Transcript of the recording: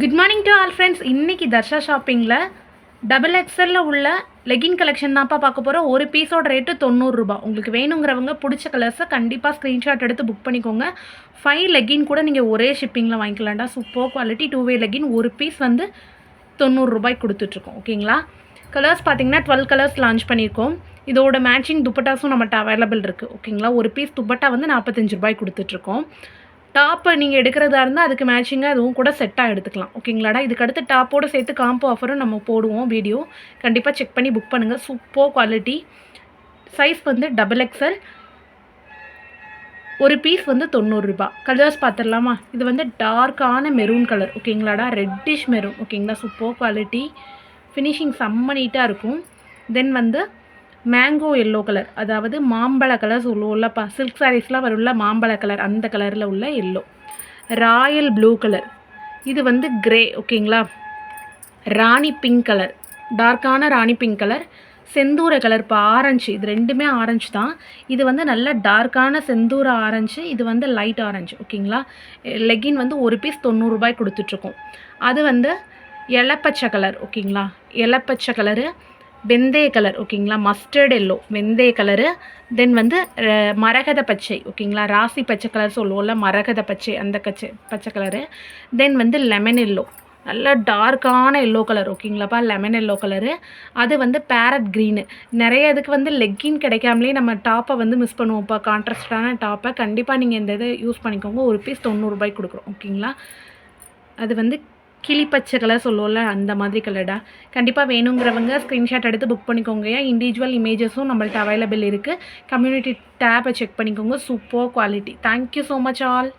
Good morning to all friends இன்றைக்கி Darsha ஷாப்பிங்கில் double எக்ஸலில் உள்ள legging collection தான்ப்பா பார்க்க போகிறோம் ஒரு பீஸோட ரேட்டு தொண்ணூறுரூபா உங்களுக்கு வேணுங்கிறவங்க பிடிச்ச கலர்ஸை கண்டிப்பாக ஸ்க்ரீன்ஷாட் எடுத்து புக் பண்ணிக்கோங்க. ஃபைவ் லெகின் கூட நீங்கள் ஒரே ஷிப்பிங்கில் வாங்கிக்கலாம்டா. Super quality two way legging ஒரு பீஸ் வந்து தொண்ணூறுரூபாய்க்கு கொடுத்துட்ருக்கோம். ஓகேங்களா கலர்ஸ் பார்த்தீங்கன்னா டுவெல் கலர்ஸ் லான்ச் பண்ணியிருக்கோம். இதோட மேட்சிங் துப்பட்டாஸும் நம்மகிட்ட அவைலபிள் இருக்குது ஓகேங்களா ஒரு பீஸ் துப்பட்டா வந்து நாற்பத்தஞ்சு ரூபாய் கொடுத்துட்ருக்கோம். டாப்பை நீங்கள் எடுக்கிறதா இருந்தால் அதுக்கு மேட்சிங்காக அதுவும் கூட செட்டாக எடுத்துக்கலாம். ஓகேங்களாடா இதுக்கு அடுத்து டாப்போடு சேர்த்து காம்போ ஆஃபரும் நம்ம போடுவோம் வீடியோ கண்டிப்பாக செக் பண்ணி புக் பண்ணுங்கள் சூப்பர் குவாலிட்டி சைஸ் வந்து டபுள் எக்ஸல் ஒரு பீஸ் வந்து தொண்ணூறுரூபா கலர்ஸ் பார்த்துடலாமா இது வந்து டார்க்கான மெரூன் கலர் ஓகேங்களாடா ரெட்டிஷ் மெரூன் ஓகேங்களா சூப்பர் குவாலிட்டி ஃபினிஷிங் செம்ம நீட்டாக இருக்கும். தென் வந்து மேங்கோ எல்லோ கலர் அதாவது மாம்பழ கலர் சொல்லுவோம்லப்பா சில்க் சாரீஸ்லாம் வரும்ல மாம்பழ கலர் அந்த கலரில் உள்ள எல்லோ ராயல் ப்ளூ கலர் இது வந்து கிரே ஓகேங்களா ராணி பிங்க் கலர் டார்க்கான ராணி பிங்க் கலர் செந்தூர கலர் இப்போ ஆரஞ்சு இது ரெண்டுமே ஆரஞ்சு தான். இது வந்து நல்ல டார்க்கான செந்தூர ஆரஞ்சு இது வந்து லைட் ஆரஞ்சு ஓகேங்களா லெகின் வந்து ஒரு பீஸ் தொண்ணூறுரூபாய் கொடுத்துட்ருக்கோம் அது வந்து இலப்பச்சை கலர் ஓகேங்களா இலப்பச்சை கலரு வெந்தய கலர் ஓகேங்களா? மஸ்டர்ட் எல்லோ வெந்தய கலரு தென் வந்து மரகத பச்சை ஓகேங்களா? ராசி பச்சை கலர் சொல்லுவோம்ல மரகத பச்சை அந்த கச்சை பச்சை கலரு தென் வந்து லெமன் எல்லோ நல்ல டார்க்கான எல்லோ கலர் ஓகேங்களாப்பா லெமன் எல்லோ கலரு அது வந்து பேரட் க்ரீனு நிறைய இதுக்கு வந்து லெக்கின் கிடைக்காமலே நம்ம டாப்பை வந்து மிஸ் பண்ணுவோம்ப்பா கான்ட்ராஸ்டான டாப்பை கண்டிப்பாக நீங்கள் இந்த இதை யூஸ் பண்ணிக்கோங்க. ஒரு பீஸ் தொண்ணூறுபாய்க்கு கொடுக்குறோம் ஓகேங்களா? அது வந்து கிளிப்பச்சை கலர் சொல்லுவோம்ல அந்த மாதிரி கலர்டா கண்டிப்பாக வேணுங்கிறவங்க ஸ்க்ரீன்ஷாட் எடுத்து புக் பண்ணிக்கோங்க. இண்டிவிஜுவல் இமேஜஸும் நம்மள்ட்ட அவைலபிள் இருக்குது கம்யூனிட்டி டேப்பை செக் பண்ணிக்கோங்க. Super quality thank you so much all